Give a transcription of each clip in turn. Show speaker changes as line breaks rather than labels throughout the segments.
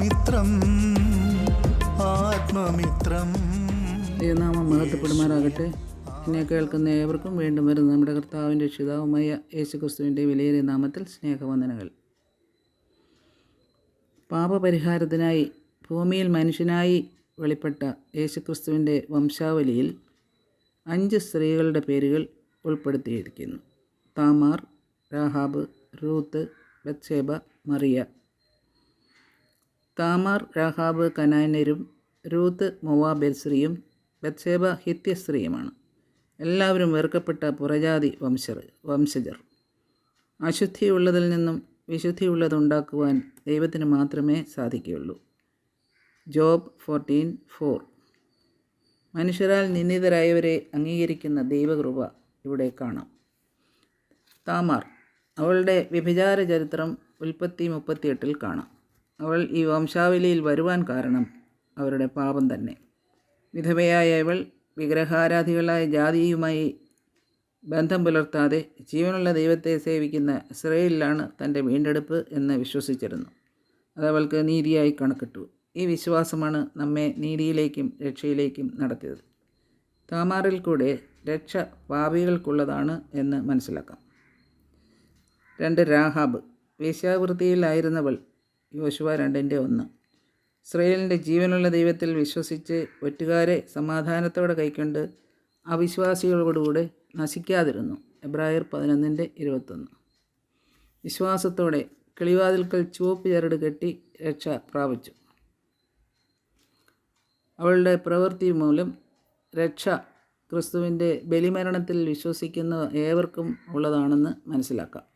ആത്മമിത്രം ആത്മമിത്രം.
ദൈവനാമം മഹത്വപ്പെടുമാറാകട്ടെ. എന്നെ കേൾക്കുന്ന ഏവർക്കും വീണ്ടും വരുന്ന നമ്മുടെ കർത്താവിന്റെ രക്ഷിതാവുമായ യേശു ക്രിസ്തുവിന്റെ വിലയേറിയ നാമത്തിൽ സ്നേഹവന്ദനങ്ങൾ. പാപപരിഹാരത്തിനായി ഭൂമിയിൽ മനുഷ്യനായി വെളിപ്പെട്ട യേശുക്രിസ്തുവിന്റെ വംശാവലിയിൽ അഞ്ച് സ്ത്രീകളുടെ പേരുകൾ ഉൾപ്പെടുത്തിയിരിക്കുന്നു. Tamar Rahab Ruth Bathsheba Mariya. Tamar Rahab കനാന്യരും രൂത്ത് മൊവാബെൽ സ്ത്രീയും ബത്സേബ ഹിത്യ സ്ത്രീയുമാണ്. എല്ലാവരും വെറുക്കപ്പെട്ട പുറജാതി വംശർ വംശജർ. അശുദ്ധിയുള്ളതിൽ നിന്നും വിശുദ്ധിയുള്ളതുണ്ടാക്കുവാൻ ദൈവത്തിന് മാത്രമേ സാധിക്കുകയുള്ളൂ. Job fourteen four. മനുഷ്യരാൽ നിന്ദിതരായവരെ അംഗീകരിക്കുന്ന ദൈവകൃപ ഇവിടെ കാണാം. താമാർ അവളുടെ വ്യഭിചാര ചരിത്രം ഉൽപ്പത്തി മുപ്പത്തിയെട്ടിൽ കാണാം. അവൾ ഈ വംശാവലിയിൽ വരുവാൻ കാരണം അവരുടെ പാപം തന്നെ. വിധവയായ അവൾ വിഗ്രഹാരാധികളായ ജാതിയുമായി ബന്ധം പുലർത്താതെ ജീവനുള്ള ദൈവത്തെ സേവിക്കുന്ന ഇസ്രയേലിലാണ് തന്റെ വീണ്ടെടുപ്പ് എന്ന് വിശ്വസിച്ചിരുന്നു. അതവൾക്ക് നീതിയായി കണക്കിട്ടു. ഈ വിശ്വാസമാണ് നമ്മെ നീതിയിലേക്കും രക്ഷയിലേക്കും നടത്തിയത്. താമാറിൽ കൂടെ രക്ഷ പാപികൾക്കുള്ളതാണ് എന്ന് മനസ്സിലാക്കാം. രണ്ട് രാഹാബ് വേശ്യാവൃത്തിയിലായിരുന്നവൾ യോശുവ രണ്ടിന്റെ ഒന്ന്. ഇസ്രയേലിന്റെ ജീവനുള്ള ദൈവത്തിൽ വിശ്വസിച്ച് ഒറ്റുകാരെ സമാധാനത്തോടെ കൈക്കൊണ്ട് അവിശ്വാസികളോടുകൂടെ നശിക്കാതിരുന്നു. എബ്രായർ പതിനൊന്നിന്റെ ഇരുപത്തൊന്ന്. വിശ്വാസത്തോടെ കിളിവാതിൽക്കൽ ചുവപ്പ് ചരട് കെട്ടി രക്ഷ പ്രാപിച്ചു. അവളുടെ പ്രവൃത്തി മൂലം രക്ഷ ക്രിസ്തുവിന്റെ ബലിമരണത്തിൽ വിശ്വസിക്കുന്ന ഏവർക്കും ഉള്ളതാണെന്ന് മനസ്സിലാക്കാം.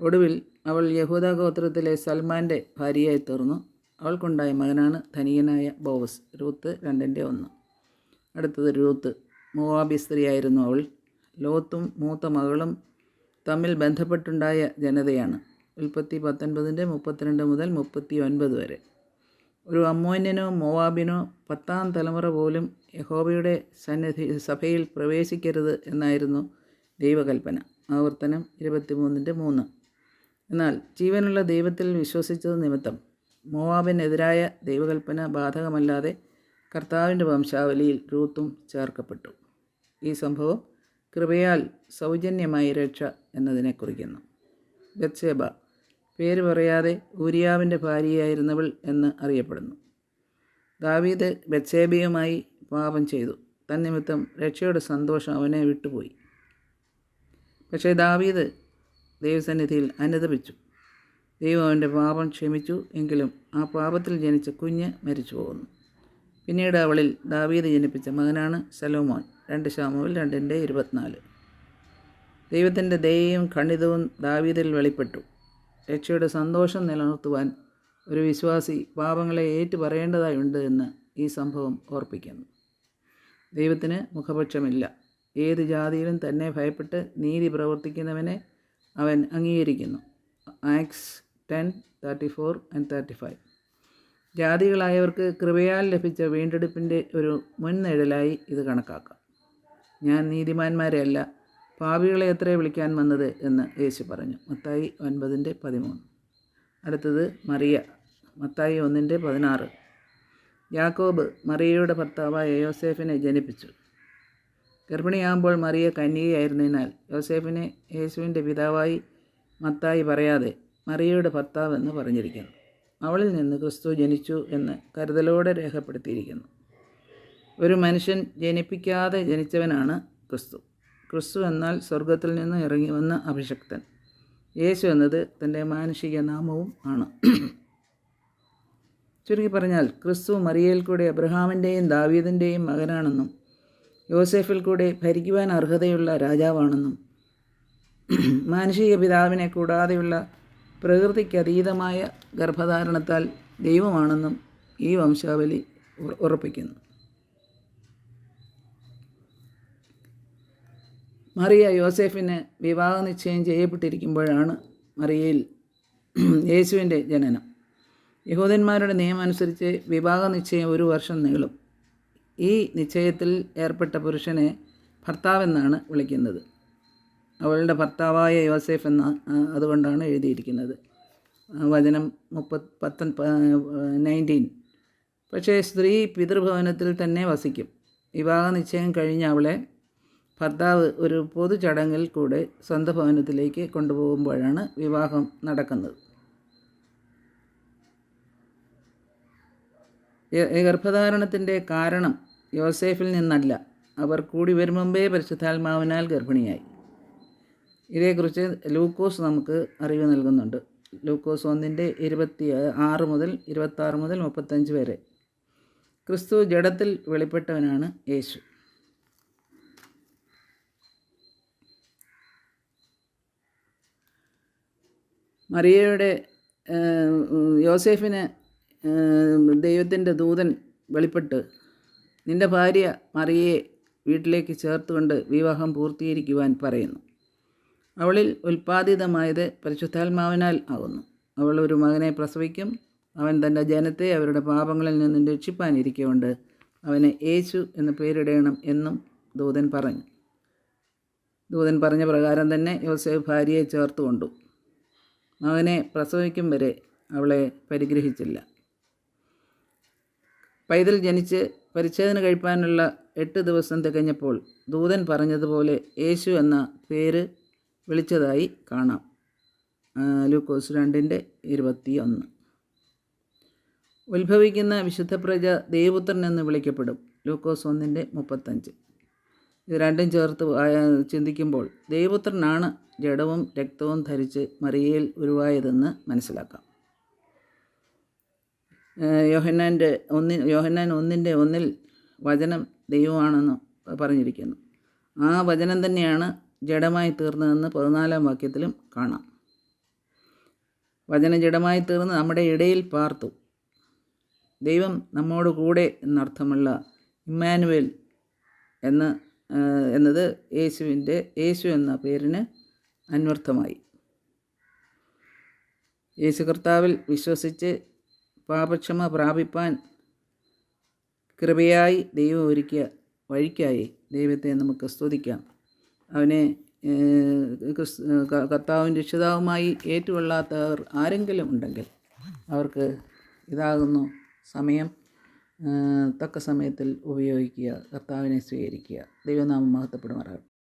ഒടുവിൽ അവൾ യഹൂദ ഗോത്രത്തിലെ സൽമാന്റെ ഭാര്യയായി തീർന്നു. അവൾക്കുണ്ടായ മകനാണ് ധനികനായ ബോവസ് രൂത്ത് രണ്ടിന്റെ ഒന്ന്. അടുത്തത് രൂത്ത്. മൂവാബി സ്ത്രീയായിരുന്നു അവൾ. ലോത്തും മൂത്ത മകളും തമ്മിൽ ബന്ധപ്പെട്ടുണ്ടായ ജനതയാണ്. ഉൽപ്പത്തി പത്തൊൻപതിന്റെ മുപ്പത്തിരണ്ട് മുതൽ മുപ്പത്തി ഒൻപത് വരെ. ഒരു അമ്മോന്യനോ മോവാബിനോ പത്താം തലമുറ പോലും യഹോബയുടെ സന്നിധി സഭയിൽ പ്രവേശിക്കരുത് എന്നായിരുന്നു ദൈവകൽപ്പന. ആവർത്തനം ഇരുപത്തിമൂന്നിന്റെ മൂന്ന്. എന്നാൽ ജീവനുള്ള ദൈവത്തിൽ വിശ്വസിച്ചത് നിമിത്തം മോവാബിനെതിരായ ദൈവകൽപ്പന ബാധകമല്ലാതെ കർത്താവിന്റെ വംശാവലിയിൽ റൂത്തും ചേർക്കപ്പെട്ടു. ഈ സംഭവം കൃപയാൽ സൗജന്യമായി രക്ഷ എന്നതിനെ കുറിക്കുന്നു. ബത്സേബ പേര് പറയാതെ ഊരിയാവിന്റെ ഭാര്യയായിരുന്നവൾ എന്ന് അറിയപ്പെടുന്നു. ദാവീദ് ബത്സേബയുമായി പാപം ചെയ്തു. തന്നിമിത്തം രക്ഷയുടെ സന്തോഷം അവനെ വിട്ടുപോയി. പക്ഷേ ദാവീദ് ദൈവസന്നിധിയിൽ അനുദപിച്ചു ദൈവം അവന്റെ പാപം ക്ഷമിച്ചു എങ്കിലും ആ പാപത്തിൽ ജനിച്ച കുഞ്ഞ് മരിച്ചു പോകുന്നു. പിന്നീട് അവളിൽ ദാവീദ് ജനിപ്പിച്ച മകനാണ് സലോമോൻ രണ്ട് ശാമുവിൽ രണ്ടിന്റെ ഇരുപത്തിനാല്. ദൈവത്തിന്റെ ദയയും ഖണ്ഡിതവും ദാവീദിൽ വെളിപ്പെട്ടു. രക്ഷയുടെ സന്തോഷം നിലനിർത്തുവാൻ ഒരു വിശ്വാസി പാപങ്ങളെ ഏറ്റു പറയേണ്ടതായുണ്ട് എന്ന് ഈ സംഭവം ഓർപ്പിക്കുന്നു. ദൈവത്തിന് മുഖപക്ഷമില്ല. ഏത് ജാതിയിലും തന്നെ ഭയപ്പെട്ട് നീതി പ്രവർത്തിക്കുന്നവനെ അവൻ അംഗീകരിക്കുന്നു. Acts ten thirty four and thirty five ജാതികളായവർക്ക് കൃപയാൽ ലഭിച്ച വീണ്ടെടുപ്പിന്റെ ഒരു മുൻനിഴലായി ഇത് കണക്കാക്കാം. ഞാൻ നീതിമാന്മാരെ അല്ല പാപികളെ എത്ര വിളിക്കാൻ വന്നത് എന്ന് യേശു പറഞ്ഞു. മത്തായി ഒൻപതിന്റെ പതിമൂന്ന്. അടുത്തത് മറിയ. മത്തായി ഒന്നിന്റെ പതിനാറ്. യാക്കോബ് മറിയയുടെ ഭർത്താവായ യോസേഫിനെ ജനിപ്പിച്ചു. ഗർഭിണിയാകുമ്പോൾ മറിയ കന്യകയായിരുന്നതിനാൽ യോസേഫിനെ യേശുവിന്റെ പിതാവായി മത്തായി പറയാതെ മറിയയുടെ ഭർത്താവ് എന്ന് പറഞ്ഞിരിക്കുന്നു. അവളിൽ നിന്ന് ക്രിസ്തു ജനിച്ചു എന്ന് കരുതലോടെ രേഖപ്പെടുത്തിയിരിക്കുന്നു. ഒരു മനുഷ്യൻ ജനിപ്പിക്കാതെ ജനിച്ചവനാണ് ക്രിസ്തു. ക്രിസ്തു എന്നാൽ സ്വർഗത്തിൽ നിന്ന് ഇറങ്ങി വന്ന അഭിഷക്തൻ. യേശു എന്നത് തന്റെ മാനുഷിക നാമവും ആണ്. ചുരുക്കി പറഞ്ഞാൽ ക്രിസ്തു മറിയയിൽ കൂടെ അബ്രഹാമിന്റെയും ദാവീദിന്റെയും മകനാണെന്നും യോസെഫിൽ കൂടെ ഭരിക്കുവാൻ അർഹതയുള്ള രാജാവാണെന്നും മാനുഷിക പിതാവിനെ കൂടാതെയുള്ള പ്രകൃതിക്കതീതമായ ഗർഭധാരണത്താൽ ദൈവമാണെന്നും ഈ വംശാവലി ഉറപ്പിക്കുന്നു. മറിയ യോസെഫിന് വിവാഹ നിശ്ചയം ചെയ്യപ്പെട്ടിരിക്കുമ്പോഴാണ് മറിയയിൽ യേശുവിന്റെ ജനനം. യഹൂദന്മാരുടെ നിയമം അനുസരിച്ച് വിവാഹ നിശ്ചയം ഒരു വർഷം നീളും. ഈ നിശ്ചയത്തിൽ ഏർപ്പെട്ട പുരുഷനെ ഭർത്താവെന്നാണ് വിളിക്കുന്നത്. അവളുടെ ഭർത്താവായ യോസേഫ് എന്ന അതുകൊണ്ടാണ് എഴുതിയിരിക്കുന്നത്. വചനം മുപ്പത് പത്ത നയന്റീൻ. പക്ഷേ സ്ത്രീ പിതൃഭവനത്തിൽ തന്നെ വസിക്കും. വിവാഹ നിശ്ചയം കഴിഞ്ഞ അവളെ ഭർത്താവ് ഒരു പൊതു ചടങ്ങിൽ കൂടെ സ്വന്തം ഭവനത്തിലേക്ക് കൊണ്ടുപോകുമ്പോഴാണ് വിവാഹം നടക്കുന്നത്. ഗർഭധാരണത്തിന്റെ കാരണം യോസേഫിൽ നിന്നല്ല. അവർ കൂടി വരും പരിശുദ്ധാത്മാവിനാൽ ഗർഭിണിയായി. ഇതേക്കുറിച്ച് ലൂക്കോസ് നമുക്ക് അറിവ് നൽകുന്നുണ്ട്. ലൂക്കോസ് ഒന്നിന്റെ ഇരുപത്തി ആറ് മുതൽ ഇരുപത്താറ് മുതൽ മുപ്പത്തഞ്ച് വരെ. ക്രിസ്തു ജഡത്തിൽ വെളിപ്പെട്ടവനാണ് യേശു. മറിയയുടെ യോസേഫിന് ദൈവത്തിന്റെ ദൂതൻ വെളിപ്പെട്ട് നിന്റെ ഭാര്യ മറിയെ വീട്ടിലേക്ക് ചേർത്തുകൊണ്ട് വിവാഹം പൂർത്തീകരിക്കുവാൻ പറയുന്നു. അവളിൽ ഉൽപ്പാദിതമായത് പരിശുദ്ധാത്മാവിനാൽ ആകുന്നു അവൾ ഒരു മകനെ പ്രസവിക്കും. അവൻ തന്റെ ജനത്തെ അവരുടെ പാപങ്ങളിൽ നിന്നും രക്ഷിപ്പാനിരിക്കൊണ്ട് അവനെ യേശു എന്ന് പേരിടണം എന്നും ദൂതൻ പറഞ്ഞു. ദൂതൻ പറഞ്ഞ പ്രകാരം തന്നെ യോസേഫ് ഭാര്യയെ ചേർത്ത് കൊണ്ടു മകനെ പ്രസവിക്കും വരെ അവളെ പരിഗ്രഹിച്ചില്ല. പൈതൽ ജനിച്ച് പരിച്ഛേദന കഴിപ്പാനുള്ള എട്ട് ദിവസം തികഞ്ഞപ്പോൾ ദൂതൻ പറഞ്ഞതുപോലെ യേശു എന്ന പേര് വിളിച്ചതായി കാണാം. ലൂക്കോസ് രണ്ടിന്റെ ഇരുപത്തി ഒന്ന് ഉത്ഭവിക്കുന്ന വിശുദ്ധ പ്രജ ദേവപുത്രൻ എന്ന് വിളിക്കപ്പെടും. ലൂക്കോസ് ഒന്നിന്റെ മുപ്പത്തഞ്ച്. ഇത് രണ്ടും ചേർത്ത് ചിന്തിക്കുമ്പോൾ ദേവപുത്രനാണ് ജഡവും രക്തവും ധരിച്ച് മറിയയിൽ ഉരുവായതെന്ന് മനസ്സിലാക്കാം. യോഹന്നാന്റെ ഒന്നി യോഹന്നാൻ ഒന്നിന്റെ ഒന്നിൽ വചനം ദൈവമാണെന്ന് പറഞ്ഞിരിക്കുന്നു. ആ വചനം തന്നെയാണ് ജഡമായി തീർന്നതെന്ന് പതിനാലാം വാക്യത്തിലും കാണാം. വചനം ജഡമായി തീർന്ന് നമ്മുടെ ഇടയിൽ പാർത്തു. ദൈവം നമ്മോട് കൂടെ എന്നർത്ഥമുള്ള ഇമ്മാനുവൽ എന്ന് എന്നത് യേശുവിന്റെ യേശു എന്ന പേരിന് അന്വർത്ഥമായി. യേശു കർത്താവിൽ വിശ്വസിച്ച് പാപക്ഷമ പ്രാപിപ്പാൻ കൃപയായി ദൈവം ഒരുക്കിയ വഴിക്കായി ദൈവത്തെ നമുക്ക് സ്തുതിക്കാം. അവനെ കർത്താവും രക്ഷിതാവുമായി ഏറ്റുകൊള്ളാത്തവർ ആരെങ്കിലും ഉണ്ടെങ്കിൽ അവർക്ക് ഇതാകുന്നു സമയം തക്ക സമയത്തിൽ ഉപയോഗിക്കുക കർത്താവിനെ സ്വീകരിക്കുക. ദൈവനാമം മഹത്വപ്പെടുമാറാകട്ടെ.